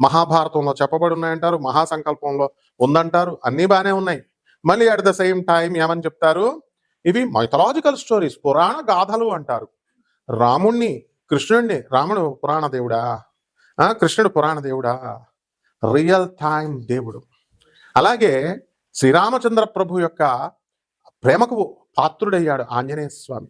మహాభారతంలో చెప్పబడి ఉన్నాయంటారు మహాసంకల్పంలో ఉందంటారు అన్నీ బాగానే ఉన్నాయి. మళ్ళీ అట్ ద సేమ్ టైం ఏమని చెప్తారు? ఇవి మైథలాజికల్ స్టోరీస్ పురాణ గాథలు అంటారు. రాముణ్ణి కృష్ణుడిని రాముడు పురాణ దేవుడా? ఆ, కృష్ణుడు పురాణ దేవుడా? రియల్ టైం దేవుడు. అలాగే శ్రీరామచంద్ర ప్రభు యొక్క ప్రేమకు పాత్రుడయ్యాడు ఆంజనేయ స్వామి.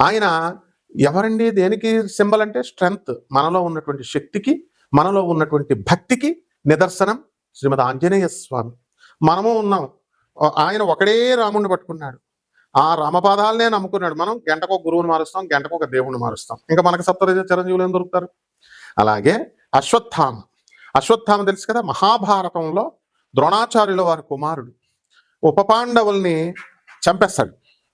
ఆయన ఎవరండి? దేనికి సింబల్ అంటే స్ట్రెంగ్త్ మనలో ఉన్నటువంటి శక్తికి మనలో ఉన్నటువంటి భక్తికి నిదర్శనం శ్రీమద్ ఆంజనేయ స్వామి. మనము ఉన్నాం. ఆయన ఒకడే రాముడిని పట్టుకున్నాడు. ఆ రామపాదాలనే నమ్ముకున్నాడు. మనం గంటకు ఒక గురువుని మారుస్తాం గంటకు ఒక దేవుణ్ణి మారుస్తాం. ఇంకా మనకు సప్తరజ చిరంజీవులు ఏం దొరుకుతారు? అలాగే అశ్వత్థామ. అశ్వత్థామ తెలుసు కదా? మహాభారతంలో ద్రోణాచార్యుల వారి కుమారుడు. ఉప పాండవుల్ని చంపేస్తాడు.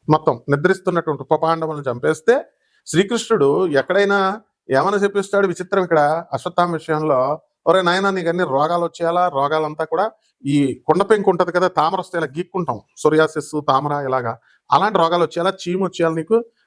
మొత్తం నిద్రిస్తున్నటువంటి ఉప పాండవులను చంపేస్తే శ్రీకృష్ణుడు ఎక్కడైనా ఏమని చెప్పిస్తాడు? విచిత్రం ఇక్కడ అశ్వత్థామ విషయంలో. ఒరే నాయన నీకు అన్ని రోగాలు వచ్చేయాలా? రోగాలంతా కూడా ఈ కుండ పెంకు ఉంటది కదా తామర వస్తే ఇలా గీక్కుంటాం. సొరియాసిస్ తామర ఇలాగా. అలాంటి రోగాలు వచ్చేలా చీము వచ్చేయాలి నీకు?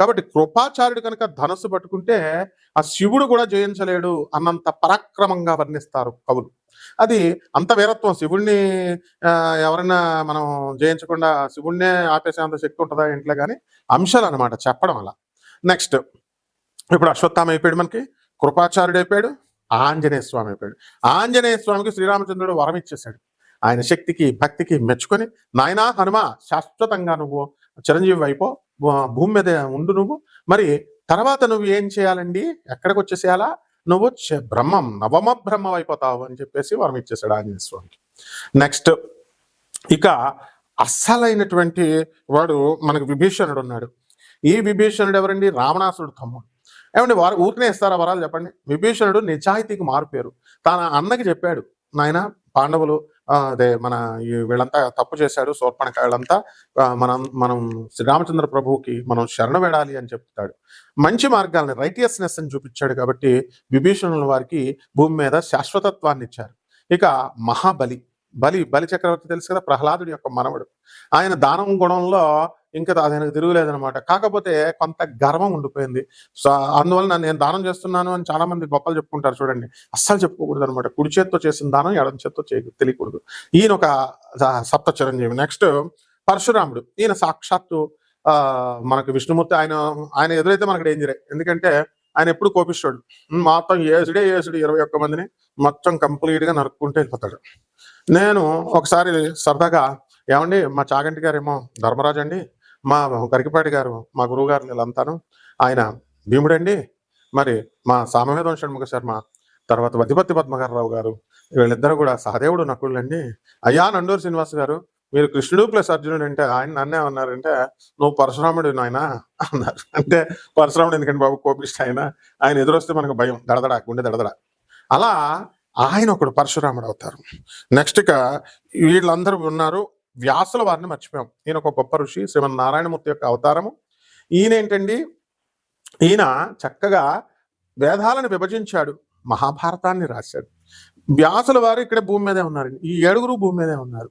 కాబట్టి కృపాచార్యుడు కనుక ధనస్సు పట్టుకుంటే ఆ శివుడు కూడా జయించలేడు అన్నంత పరాక్రమంగా వర్ణిస్తారు కవులు. అది అంత వీరత్వం. శివుణ్ణి ఎవరైనా మనం జయించకుండా శివుణ్ణే ఆపేసే అంత శక్తి ఉంటుందా ఇంట్లో కానీ అంశాలు అనమాట చెప్పడం అలా. నెక్స్ట్ ఇప్పుడు అశ్వత్థామ అయిపోయాడు మనకి. కృపాచార్యుడు అయిపోయాడు. ఆంజనేయ స్వామి అయిపోయాడు. ఆంజనేయ స్వామికి శ్రీరామచంద్రుడు వరం ఇచ్చేశాడు. ఆయన శక్తికి భక్తికి మెచ్చుకొని నాయనా హనుమ శాశ్వతంగా నువ్వు చిరంజీవి అయిపో భూమి మీద ఉండు నువ్వు. మరి తర్వాత నువ్వు ఏం చేయాలండి? ఎక్కడికి వచ్చేసేయాలా? నువ్వు బ్రహ్మం నవమ బ్రహ్మం అయిపోతావు అని చెప్పేసి వరం ఇచ్చేసాడు ఆంజనేయ స్వామికి. నెక్స్ట్ ఇక అస్సలైనటువంటి వాడు మనకు విభీషణుడు ఉన్నాడు. ఈ విభీషణుడు ఎవరండి? రావణాసుడు తమ్ముడు. ఏమండి వారు ఊరికనే ఇస్తారా వరాలు చెప్పండి? విభీషణుడు నిజాయితీకి మారిపోయారు తన అన్నకి చెప్పాడు నాయన పాండవులు అదే మన ఈ వీళ్ళంతా తప్పు చేశాడు శూర్పణకాయలంతా మనం మనం శ్రీరామచంద్ర ప్రభువుకి మనం శరణ వేడాలి అని చెప్తాడు. మంచి మార్గాల్ని రైటియస్నెస్ అని చూపించాడు కాబట్టి విభీషణుల వారికి భూమి మీద శాశ్వతత్వాన్ని ఇచ్చారు ఇక మహాబలి. బలి బలి చక్రవర్తి తెలుసు కదా? ప్రహ్లాదుడి యొక్క మనవడు. ఆయన దానం గుణంలో ఇంకా ఆయనకు తిరుగులేదనమాట కాకపోతే కొంత గర్వం ఉండిపోయింది. సో అందువల్ల నేను దానం చేస్తున్నాను అని చాలా మంది గొప్పలు చెప్పుకుంటారు చూడండి. అస్సలు చెప్పుకోకూడదు అనమాట కుడి చేత్తో చేసిన దానం ఎడం చేత్తో చేయ తెలియకూడదు. ఈయన ఒక సప్త చిరంజీవి. నెక్స్ట్ పరశురాముడు. ఈయన సాక్షాత్తు ఆ మనకు విష్ణుమూర్తి ఆయన ఆయన ఎదురైతే మనకు డేంజరే. ఎందుకంటే ఆయన ఎప్పుడు కోపిస్తాడు? మొత్తం ఏసుడే ఏసుడు ఇరవై ఒక్క మందిని మొత్తం కంప్లీట్గా నరుక్కుంటూ వెళ్ళిపోతాడు. నేను ఒకసారి సరదాగా ఏమండి మా చాగంటి గారేమో ధర్మరాజు అండి మా గరికిపాటి గారు మా గురువు గారు వీళ్ళంతాను. ఆయన భీముడండి. మరి మా సామవేదం షణ్ముఖ శర్మ తర్వాత వధిపతి పద్మగారరావు గారు వీళ్ళిద్దరూ కూడా సహదేవుడు నకుళ్ళండి అయ్యా నండూరు శ్రీనివాస్ గారు మీరు కృష్ణుడు ప్లస్ అర్జునుడు అంటే ఆయన నన్నే అన్నారంటే నువ్వు పరశురాముడు నాయన? అన్నారు. అంటే పరశురాముడు ఎందుకంటే బాబు? కోపిష్ట ఆయన. ఆయన ఎదురొస్తే మనకు భయం. దడదడ గుండె దడదడ. అలా ఆయన ఒకడు పరశురాముడు అవుతారు. నెక్స్ట్ ఇక వీళ్ళందరూ ఉన్నారు. వ్యాసుల వారిని మర్చిపోయాం. ఈయన ఒక గొప్ప ఋషి శ్రీమన్ నారాయణమూర్తి యొక్క అవతారము. ఈయన ఏంటండి ఈయన చక్కగా వేదాలను విభజించాడు. మహాభారతాన్ని రాశాడు. వ్యాసుల వారు ఇక్కడ భూమి మీదే ఉన్నారు. ఈ ఏడుగురు భూమి మీదే ఉన్నారు.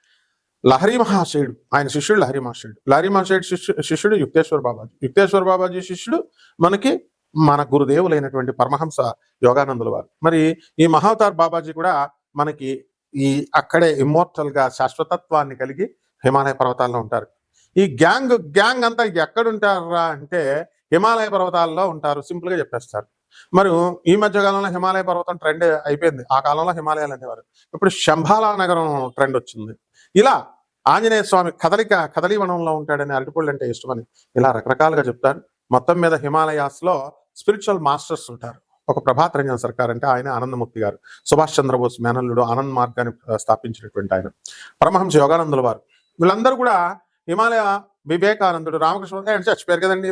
లహరి మహాశయుడు ఆయన శిష్యుడు లహరి మహాశయుడు. లహరి మహాశయుడు శిష్యు శిష్యుడు యుక్తేశ్వర బాబాజీ. యుక్తేశ్వర బాబాజీ శిష్యుడు మనకి మన గురుదేవులైనటువంటి పరమహంస యోగానందుల వారు. మరి ఈ మహావతార్ బాబాజీ కూడా మనకి ఈ అక్కడే ఇమ్మోర్టల్గా శాశ్వతత్వాన్ని కలిగి హిమాలయ పర్వతాల్లో ఉంటారు. ఈ గ్యాంగ్ గ్యాంగ్ అంతా ఎక్కడుంటారా అంటే హిమాలయ పర్వతాల్లో ఉంటారు సింపుల్గా చెప్పేస్తారు. మరి ఈ మధ్య కాలంలో హిమాలయ పర్వతం ట్రెండ్ అయిపోయింది. ఆ కాలంలో హిమాలయాలు అనేవారు. ఇప్పుడు శంభాలా నగరం ట్రెండ్ వచ్చింది. ఇలా ఆంజనేయ స్వామి కదలిక కదలివనంలో ఉంటాడని అరటిపళ్ళు అంటే ఇష్టమని ఇలా రకరకాలుగా చెప్తాను మొత్తం మీద హిమాలయాస్లో స్పిరిచువల్ మాస్టర్స్ ఉంటారు. ఒక ప్రభాత్ రంజన్ సర్కార్ అంటే ఆయన ఆనందముక్తి గారు. సుభాష్ చంద్రబోస్ మేనల్లుడు ఆనంద్ మార్గాన్ని స్థాపించినటువంటి ఆయన. పరమహంస యోగానందుల వారు. వీళ్ళందరూ కూడా హిమాలయ వివేకానందుడు రామకృష్ణ ఆయన చచ్చిపోయారు కదండి.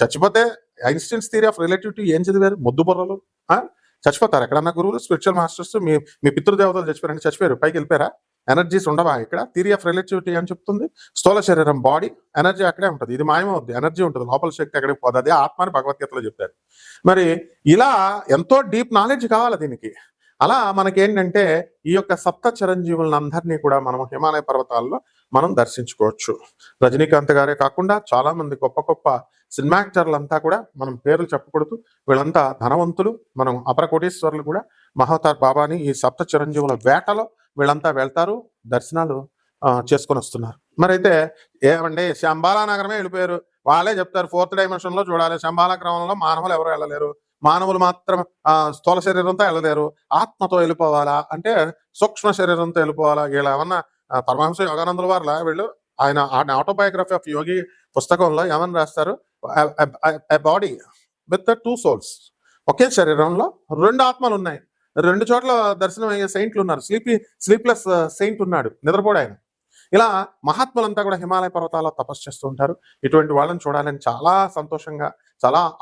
చచ్చిపోతే ఐన్స్టీన్స్ థియరీ ఆఫ్ రిలేటివిటీ ఏం చదివారు మొద్దు బుర్రలు ఆ? చచ్చిపోతారు ఎక్కడన్నా గురువులు స్పిరిచువల్ మాస్టర్స్ మీ మీ పితృదేవతలు చచ్చిపోయారంటే చచ్చిపోయారు పైకి వెళ్ళిపోయారా? ఎనర్జీస్ ఉండవా ఇక్కడ? థియరీ ఆఫ్ రిలేటివిటీ అని చెప్తుంది. స్థూల శరీరం బాడీ ఎనర్జీ అక్కడే ఉంటుంది. ఇది మాయమవుద్ది. ఎనర్జీ ఉంటుంది. లోపల శక్తి అక్కడికి పోదు. అదే ఆత్మని భగవద్గీతలో చెప్పారు. మరి ఇలా ఎంతో డీప్ నాలెడ్జ్ కావాలి దీనికి. అలా మనకేంటంటే ఈ యొక్క సప్త చిరంజీవులను అందరినీ కూడా మనం హిమాలయ పర్వతాల్లో మనం దర్శించుకోవచ్చు. రజనీకాంత్ గారే కాకుండా చాలా మంది గొప్ప గొప్ప సినిమా యాక్టర్లంతా కూడా మనం పేర్లు చెప్పకూడదు. వీళ్ళంతా ధనవంతులు. మనం అపర కోటీశ్వరులు కూడా. మహోతార్ బాబాని ఈ సప్త చిరంజీవుల వేటలో వీళ్ళంతా వెళ్తారు దర్శనాలు చేసుకొని వస్తున్నారు. మరి అయితే ఏమండి శంబాలా నగరమే వెళ్ళిపోయారు. వాళ్ళే చెప్తారు ఫోర్త్ డైమెన్షన్లో చూడాలి. శంబాలా క్రమంలో మానవులు ఎవరు వెళ్ళలేరు. మానవులు మాత్రం స్థూల శరీరంతో వెళ్ళలేరు. ఆత్మతో వెళ్ళిపోవాలా? అంటే సూక్ష్మ శరీరంతో వెళ్ళిపోవాలా? వీళ్ళు ఏమన్నా పరమహంస యోగానందుల వారిలా? వీళ్ళు ఆయన ఆటోబయోగ్రఫీ ఆఫ్ యోగి పుస్తకంలో ఏమని రాస్తారు? బాడీ విత్ టూ సోల్స్ ఒకే శరీరంలో రెండు ఆత్మలు ఉన్నాయి రెండు చోట్ల దర్శనం అయ్యే సెయింట్లు ఉన్నారు. స్లీపీ స్లీప్లెస్ సెయింట్ ఉన్నాడు. నిద్రపోడు ఆయన. ఇలా మహాత్ములంతా కూడా హిమాలయ పర్వతాల్లో తపస్సు చేస్తూ ఉంటారు. ఇటువంటి వాళ్ళని చూడాలని చాలా సంతోషంగా చాలా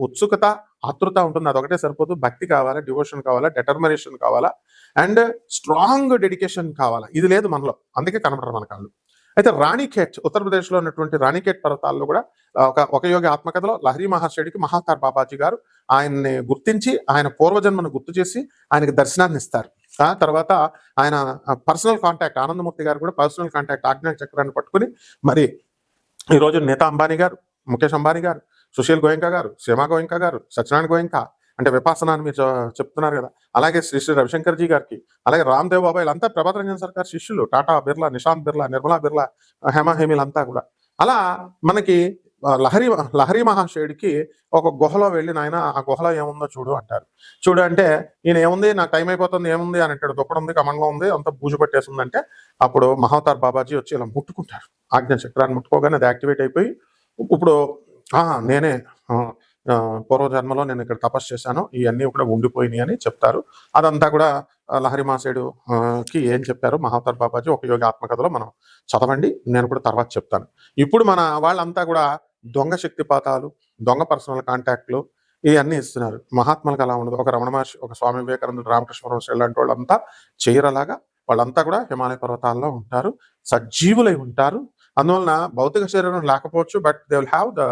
ఉత్సుకత ఆతృత ఉంటుంది. అదొకటే సరిపోదు. భక్తి కావాలా డివోషన్ కావాలా డెటర్మినేషన్ కావాలా అండ్ స్ట్రాంగ్ డెడికేషన్ కావాలా. ఇది లేదు మనలో. అందుకే కనబడరు మన కాళ్ళు. అయితే రాణిఖేట్ ఉత్తరప్రదేశ్లో ఉన్నటువంటి రాణిఖేట్ పర్వతాల్లో కూడా ఒక ఒక యోగి ఆత్మకథలో లహరి మహాశయుడికి మహాతార్ బాబాజీ గారు ఆయన్ని గుర్తించి ఆయన పూర్వజన్మను గుర్తు చేసి ఆయనకి దర్శనాన్ని ఇస్తారు. ఆ తర్వాత ఆయన పర్సనల్ కాంటాక్ట్ ఆనందమూర్తి గారు కూడా పర్సనల్ కాంటాక్ట్ ఆజ్ఞా చక్రాన్ని పట్టుకుని మరి ఈరోజు నేతా అంబానీ గారు ముఖేష్ అంబానీ గారు సుశీల్ గోయంకా గారు సీమా గోయంకా గారు సత్యనారాయణ గోయంకా అంటే విపాసన అని మీరు చెప్తున్నారు కదా. అలాగే శ్రీ శ్రీ రవిశంకర్ జీ గారికి అలాగే రామ్దేవ్ బాబా వీళ్ళంతా ప్రభాత్ రంజన్ సర్కార్ శిష్యులు టాటా బిర్లా నిశాంత్ బిర్లా నిర్మలా బిర్లా హేమా హేమిలంతా కూడా. అలా మనకి లహరి లహరి మహాశయుడికి ఒక గుహలో వెళ్ళి నాయన ఆ గుహలో ఏముందో చూడు అంటారు. చూడు అంటే ఈయన ఏముంది? నాకు టైం అయిపోతుంది ఏముంది? అని అంటాడు. దుప్పడం ఉంది కమంలో ఉంది అంత బూజు పట్టేసింది అంటే అప్పుడు మహావతార్ బాబాజీ వచ్చి ఇలా ముట్టుకుంటారు. ఆజ్ఞ చక్రాన్ని ముట్టుకోగానే అది యాక్టివేట్ అయిపోయి ఇప్పుడు "ఆ, నేనే పూర్వజన్మలో నేను ఇక్కడ తపస్సు చేశాను. ఇవన్నీ కూడా ఉండిపోయినాయి అని చెప్తారు. అదంతా కూడా లహరి మాసేడు కి ఏం చెప్పారు? మహావతార్ బాబాజీ ఒక యోగి ఆత్మకథలో మనం చదవండి. నేను కూడా తర్వాత చెప్తాను. ఇప్పుడు మన వాళ్ళంతా కూడా దొంగ శక్తిపాతాలు దొంగ పర్సనల్ కాంటాక్ట్లు ఇవన్నీ ఇస్తున్నారు. మహాత్మలకు అలా ఉండదు. ఒక రమణ మహర్షి ఒక స్వామి వివేకానందుడు రామకృష్ణ పరమహంస ఇలాంటి వాళ్ళంతా చేయరలాగా వాళ్ళంతా కూడా హిమాలయ పర్వతాల్లో ఉంటారు. సజీవులై ఉంటారు. అందువలన భౌతిక శరీరం లేకపోవచ్చు but they will have the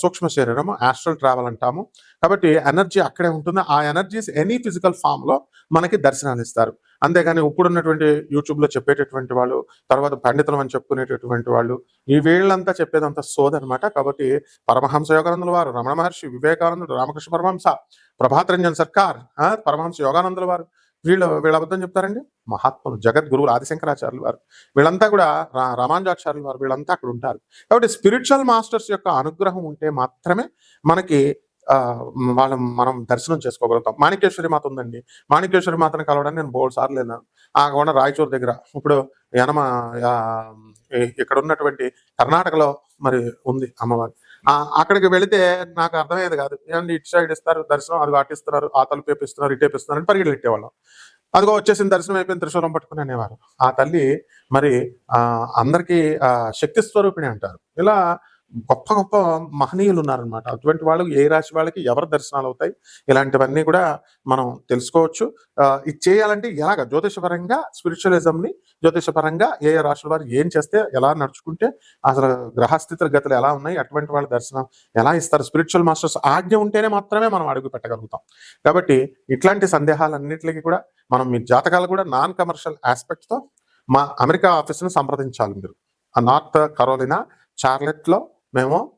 సూక్ష్మ శరీరము ఆస్ట్రల్ ట్రావెల్ అంటాము. కాబట్టి ఎనర్జీ అక్కడే ఉంటుంది. ఆ ఎనర్జీస్ ఎనీ ఫిజికల్ ఫామ్లో మనకి దర్శనాలు ఇస్తారు. అంతేగాని ఇప్పుడున్నటువంటి యూట్యూబ్లో చెప్పేటటువంటి వాళ్ళు తర్వాత పండితులం అని చెప్పుకునేటటువంటి వాళ్ళు ఈ వీళ్ళంతా చెప్పేదంతా సోదనమాట కాబట్టి పరమహంస యోగానందుల వారు రమణ మహర్షి వివేకానందుడు రామకృష్ణ పరమహంస ప్రభాత్ రంజన్ సర్కార్ ఆ, పరమహంస యోగానందుల వారు వీళ్ళు వీళ్ళ అబద్ధం చెప్తారండి? మహాత్ములు జగద్గురువులు ఆదిశంకరాచార్యులు వారు. వీళ్ళంతా కూడా రా- రామానుజాచార్యులు వారు వీళ్ళంతా అక్కడ ఉంటారు. కాబట్టి స్పిరిచువల్ మాస్టర్స్ యొక్క అనుగ్రహం ఉంటే మాత్రమే మనకి ఆ, వాళ్ళ మనం దర్శనం చేసుకోగలుగుతాం. మాణికేశ్వరి మాత ఉందండి. మాణికేశ్వరి మాతను కలవడానికి నేను బోల్డ్ సార్లు వెళ్ళాను. ఆ కూడా రాయచూర్ దగ్గర. ఇప్పుడు యనమ ఇక్కడ ఉన్నటువంటి కర్ణాటకలో మరి ఉంది అమ్మవారు. ఆ, అక్కడికి వెళితే నాకు అర్థమయ్యేది కాదు. ఏమండి ఇటు సైడ్ ఇస్తారు దర్శనం అది అటిస్తున్నారు ఆ తలుపు వేపిస్తున్నారు ఇటు వేపిస్తున్నారు అని పరిగెలు అదిగో వచ్చేసిన దర్శనం అయిపోయిన త్రిశూలం పట్టుకుని అనేవారు. ఆ తల్లి మరి ఆ అందరికీ ఆ శక్తి స్వరూపిణి అంటారు. ఇలా గొప్ప గొప్ప మహనీయులు ఉన్నారనమాట అటువంటి వాళ్ళు ఏ రాశి వాళ్ళకి ఎవరి దర్శనాలు అవుతాయి? ఇలాంటివన్నీ కూడా మనం తెలుసుకోవచ్చు. ఇది చేయాలంటే ఎలాగ? జ్యోతిషపరంగా స్పిరిచువలిజంని జ్యోతిషపరంగా ఏ ఏ రాశుల వారు ఏం చేస్తే ఎలా నడుచుకుంటే అసలు గ్రహస్థితుల గతులు ఎలా ఉన్నాయి అటువంటి వాళ్ళ దర్శనం ఎలా ఇస్తారు? స్పిరిచువల్ మాస్టర్స్ ఆజ్ఞ ఉంటేనే మాత్రమే మనం అడుగు పెట్టగలుగుతాం. కాబట్టి ఇట్లాంటి సందేహాలన్నింటికి కూడా మనం మీ జాతకాలు కూడా నాన్ కమర్షియల్ ఆస్పెక్ట్తో మా అమెరికా ఆఫీస్ను సంప్రదించాలి మీరు. ఆ నార్త్ కరోలినా చార్లెట్లో మేము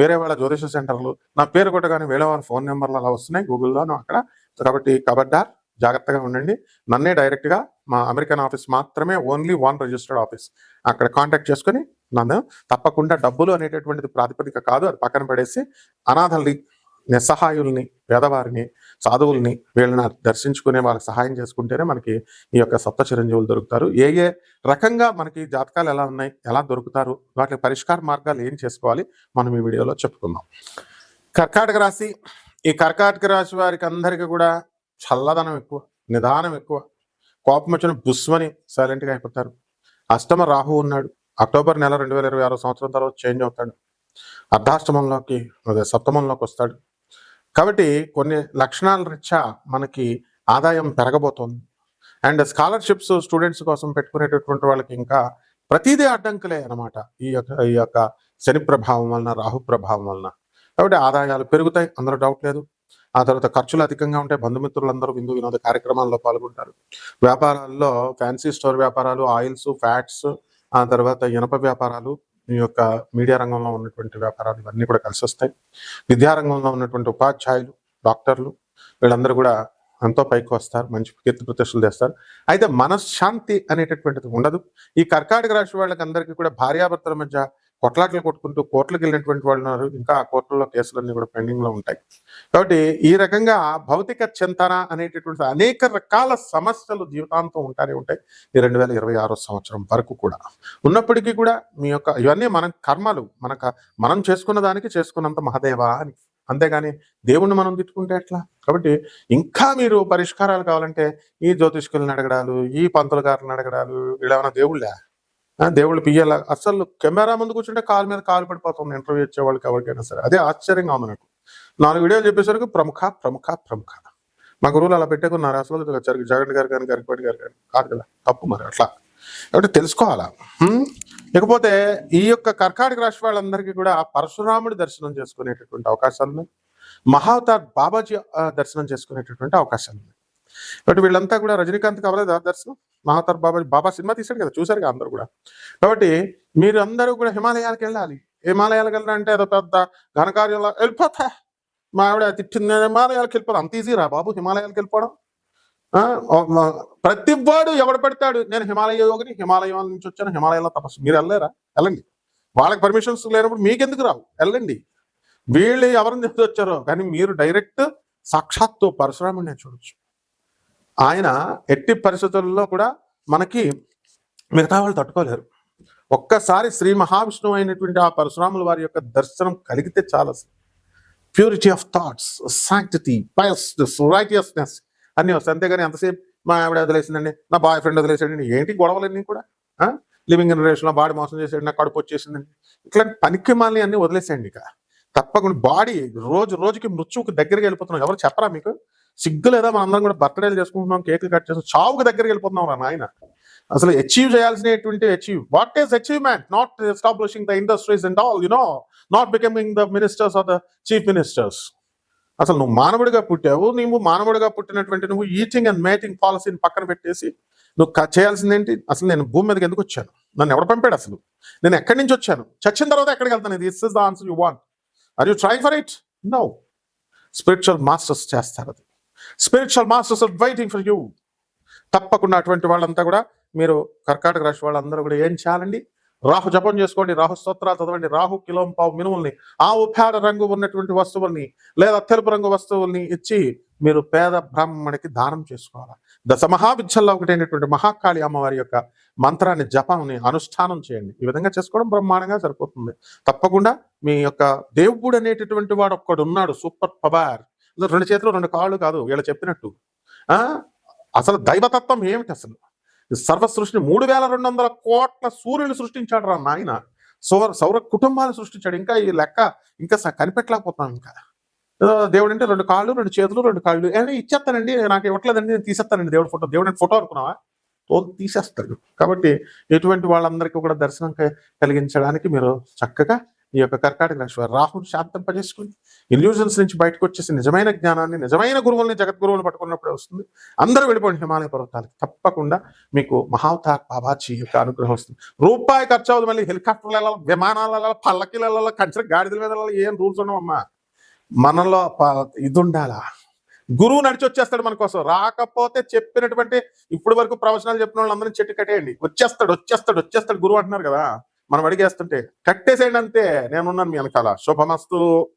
వేరే వాళ్ళ జ్యోతిష సెంటర్లు. నా పేరు కొట్టగానే వేరే వాళ్ళ ఫోన్ నెంబర్లు అలా వస్తున్నాయి గూగుల్లోనూ అక్కడ. కాబట్టి కబడ్డార్ జాగ్రత్తగా ఉండండి. నన్నే డైరెక్ట్గా మా అమెరికన్ ఆఫీస్ మాత్రమే ఓన్లీ వన్ రిజిస్టర్డ్ ఆఫీస్. అక్కడ కాంటాక్ట్ చేసుకుని నన్ను తప్పకుండా డబ్బులు అనేటటువంటిది ప్రాతిపదిక కాదు అది పక్కన పడేసి అనాథల్ని నిస్సహాయుల్ని పేదవారిని సాధువుల్ని వీళ్ళని దర్శించుకునే వాళ్ళకి సహాయం చేసుకుంటేనే మనకి ఈ యొక్క సప్త చిరంజీవులు దొరుకుతారు. ఏ ఏ రకంగా మనకి జాతకాలు ఎలా ఉన్నాయి ఎలా దొరుకుతారు వాటి పరిష్కార మార్గాలు ఏం చేసుకోవాలి మనం ఈ వీడియోలో చెప్పుకుందాం. కర్కాటక రాశి ఈ కర్కాటక రాశి వారికి అందరికీ కూడా చల్లదనం ఎక్కువ నిదానం ఎక్కువ. కోపం వచ్చిన బుస్మని సైలెంట్గా అయిపోతారు. అష్టమ రాహు ఉన్నాడు. అక్టోబర్ నెల రెండు వేల ఇరవై ఆరో సంవత్సరం తర్వాత చేంజ్ అవుతాడు. అర్ధాష్టమంలోకి అదే సప్తమంలోకి వస్తాడు. కాబట్టి కొన్ని లక్షణాల రీత్యా మనకి ఆదాయం పెరగబోతోంది. అండ్ స్కాలర్షిప్స్ స్టూడెంట్స్ కోసం పెట్టుకునేటటువంటి వాళ్ళకి ఇంకా ప్రతిదీ అడ్డంకులే అనమాట ఈ యొక్క ఈ యొక్క శని ప్రభావం వలన రాహు ప్రభావం వలన. కాబట్టి ఆదాయాలు పెరుగుతాయి అందరూ డౌట్ లేదు. ఆ తర్వాత ఖర్చులు అధికంగా ఉంటాయి బంధుమిత్రులందరూ విందు వినోద కార్యక్రమాల్లో పాల్గొంటారు. వ్యాపారాల్లో ఫ్యాన్సీ స్టోర్ వ్యాపారాలు ఆయిల్స్ ఫ్యాట్స్ ఆ తర్వాత ఇనప వ్యాపారాలు ఈ యొక్క మీడియా రంగంలో ఉన్నటువంటి వ్యాపారాలు ఇవన్నీ కూడా కలిసి వస్తాయి. విద్యారంగంలో ఉన్నటువంటి ఉపాధ్యాయులు డాక్టర్లు వీళ్ళందరూ కూడా ఎంతో పైకి వస్తారు మంచి కీర్తి ప్రతిష్టలు చేస్తారు అయితే మనశ్శాంతి అనేటటువంటిది ఉండదు. ఈ కర్కాటక రాశి వాళ్ళకి అందరికీ కూడా భార్యాభర్తల మధ్య కొట్లాట్లు కొట్టుకుంటూ కోర్టులకు వెళ్ళినటువంటి వాళ్ళు ఉన్నారు. ఇంకా ఆ కోర్టుల్లో కేసులన్నీ కూడా పెండింగ్లో ఉంటాయి. కాబట్టి ఈ రకంగా భౌతిక చింతన అనేటటువంటి అనేక రకాల సమస్యలు జీవితాంతం ఉంటానే ఉంటాయి. ఈ రెండు వేల ఇరవై ఆరో సంవత్సరం వరకు కూడా. ఉన్నప్పటికీ కూడా మీ యొక్క ఇవన్నీ మన కర్మలు. మనక మనం చేసుకున్న దానికి చేసుకున్నంత మహదేవా అని. అంతేగాని దేవుణ్ణి మనం తిట్టుకుంటే ఎట్లా? కాబట్టి ఇంకా మీరు పరిష్కారాలు కావాలంటే ఈ జ్యోతిష్కులను అడగడాలు ఈ పంతుల గారిని అడగడాలు వీళ్ళేమైనా దేవుళ్ళా? దేవుళ్ళు పియ్యాల? అసలు కెమెరా ముందు కూర్చుంటే కాలు మీద కాలు పడిపోతుంది ఇంటర్వ్యూ ఇచ్చే వాళ్ళకి ఎవరికైనా సరే. అదే ఆశ్చర్యంగా ఉంది నాకు. నాలుగు వీడియోలు చెప్పేసరికి ప్రముఖ ప్రముఖ ప్రముఖ. మా గురువులు అలా పెట్టుకున్నారు అసలు జగన్ జగన్ గారు కానీ గరికపాటి గారు కానీ. కాదు కదా. తప్పు మరి అట్లా. కాబట్టి తెలుసుకోవాలా? ఇకపోతే ఈ యొక్క కర్కాటక రాశి వాళ్ళందరికీ కూడా పరశురాముడి దర్శనం చేసుకునేటటువంటి అవకాశాలు ఉన్నాయి. మహావతార్ బాబాజీ దర్శనం చేసుకునేటటువంటి అవకాశాలు ఉన్నాయి. కాబట్టి వీళ్ళంతా కూడా రజనీకాంత్ కావాలి దర్శనం? మహాతర్ బాబాజీ బాబా సినిమా తీశాడు కదా చూశారు కదా అందరూ కూడా. కాబట్టి మీరు అందరూ కూడా హిమాలయాలకు వెళ్ళాలి. హిమాలయాలకు వెళ్ళాలంటే అదో పెద్ద ఘనకార్యంలో వెళ్ళిపోతా. మా ఆవిడ తిట్టింది హిమాలయాలకు వెళ్ళిపోతాం. అంత ఈజీ రా బాబు హిమాలయాలకు వెళ్ళిపోవడం. ఆ, ప్రతి వాడు ఎవడు పెడతాడు? నేను హిమాలయ యోగిని హిమాలయం నుంచి వచ్చాను హిమాలయంలో తపస్సు. మీరు వెళ్ళలేరా? వెళ్ళండి. వాళ్ళకి పర్మిషన్స్ లేనప్పుడు మీకెందుకు రావు? వెళ్ళండి. వీళ్ళు ఎవరిని చెప్తే వచ్చారో? కానీ మీరు డైరెక్ట్ సాక్షాత్తు పరశురాముడిని చూడొచ్చు. ఆయన ఎట్టి పరిస్థితుల్లో కూడా మనకి మిగతా వాళ్ళు తట్టుకోలేరు. ఒక్కసారి శ్రీ మహావిష్ణువు అయినటువంటి ఆ పరశురాముల వారి యొక్క దర్శనం కలిగితే చాలా purity of thoughts sanctity piousness righteousness అన్నీ వస్తాయి. అంతేగాని ఎంతసేపు మా ఆవిడ వదిలేసిందండి నా బాయ్ ఫ్రెండ్ వదిలేసాడండి ఏంటి గొడవలన్నీ కూడా? లివింగ్ ఇన్ రిలేషన్లో బాడీ మోసం చేసాడు నా కడుపు వచ్చేసిందండి. ఇట్లాంటి పనికి మాలని అన్ని వదిలేసేయండి ఇక. తప్పకుండా బాడీ రోజు రోజుకి మృత్యువుకి దగ్గరికి వెళ్ళిపోతున్నాం. ఎవరు చెప్పరా మీకు? సిగ్గు లేదా మనందరం కూడా బర్త్డేలు చేసుకుంటున్నాం కేకులు కట్ చేస్తాం చావుకి దగ్గరికి వెళ్ళిపోతున్నాం రా నాయన. అసలు అచీవ్ చేయాల్సినటువంటి achieve what is achievement not establishing the industries and all you know not becoming the ministers or the chief ministers అసలు నువ్వు మానవుడిగా పుట్టావు నువ్వు మానవుడిగా పుట్టినటువంటి నువ్వు ఈటింగ్ అండ్ మేటింగ్ పాలసీని పక్కన పెట్టేసి నువ్వు చేయాల్సిందేంటి? అసలు నేను భూమి మీదకి ఎందుకు వచ్చాను? నన్ను ఎవడు పంపాడు అసలు? నేను ఎక్కడి నుంచి వచ్చాను? చచ్చిన తర్వాత ఎక్కడికి వెళ్తాను ఇది is the answer you want or you try for it no spiritual masters చేస్తారు అది. Spiritual masters are waiting for you తప్పకుండా అటువంటి వాళ్ళంతా కూడా మీరు కర్కాటక రాశి వాళ్ళందరూ కూడా ఏం చేయాలండి? రాహు జపం చేసుకోండి రాహు స్తోత్రాలు చదవండి రాహు కిలోం పావు మినుముల్ని ఆవు పేడ రంగు ఉన్నటువంటి వస్తువుల్ని లేదా తెలుపు రంగు వస్తువుల్ని ఇచ్చి మీరు పేద బ్రాహ్మణికి దానం చేసుకోవాలి. దశ మహావిద్యల్లో ఒకటైనటువంటి మహాకాళి అమ్మవారి యొక్క మంత్రాన్ని జపాన్ని అనుష్ఠానం చేయండి. ఈ విధంగా చేసుకోవడం బ్రహ్మాండంగా సరిపోతుంది. తప్పకుండా మీ యొక్క దేవుడు అనేటటువంటి వాడు ఒక్కడున్నాడు సూపర్ పవర్. రెండు చేతులు రెండు కాళ్ళు కాదు వీళ్ళు చెప్పినట్టు. ఆ? అసలు దైవతత్వం ఏమిటి అసలు? సర్వ సృష్టిని మూడు వేల రెండు వందల కోట్ల సూర్యులు సృష్టించాడు రా నాయన. సౌర సౌర కుటుంబాలు సృష్టించాడు. ఇంకా ఈ లెక్క ఇంకా స- కనిపెట్టలేకపోతున్నాం ఇంకా. దేవుడు అంటే రెండు కాళ్ళు రెండు చేతులు రెండు కాళ్ళు. ఏమైనా ఇచ్చేస్తానండి నాకు ఇవ్వట్లేదండి నేను తీసేస్తానండి దేవుడి ఫోటో. దేవుడు అంటే ఫోటో అనుకున్నావా? తోలు తీసేస్తాడు. కాబట్టి ఎటువంటి వాళ్ళందరికీ కూడా దర్శనం కలిగించడానికి మీరు చక్కగా ఈ యొక్క కర్కాటక రాశి వారు రాహుని శాంతింపజేసుకుని ఇల్యూజన్స్ నుంచి బయటకు వచ్చేసి నిజమైన జ్ఞానాన్ని నిజమైన గురువుల్ని జగద్గురువుని పట్టుకున్నప్పుడే వస్తుంది. అందరూ వెళ్ళిపోండి హిమాలయ పర్వతాలకి. తప్పకుండా మీకు మహావతార్ బాబాజీ యొక్క అనుగ్రహం వస్తుంది. రూపాయి ఖర్చు అవుతుంది మళ్ళీ హెలికాప్టర్లు వెళ్ళాలి విమానాలు వెళ్ళాలి కంచెల గాడిదల మీద ఏం రూల్స్ ఉండవమ్మా మనలో ఇది ఉండాలా గురువు నడిచి వచ్చేస్తాడు మన కోసం. రాకపోతే చెప్పినటువంటి ఇప్పటి వరకు ప్రవచనాలు చెప్పిన వాళ్ళందరినీ చెట్టు కట్టేయండి. వచ్చేస్తాడు వచ్చేస్తాడు వచ్చేస్తాడు గురువు అంటున్నారు కదా. మనం అడిగేస్తుంటే కట్టేసేయండి అంతే నేనున్నాను మీ వెనకాల. శుభమస్తు.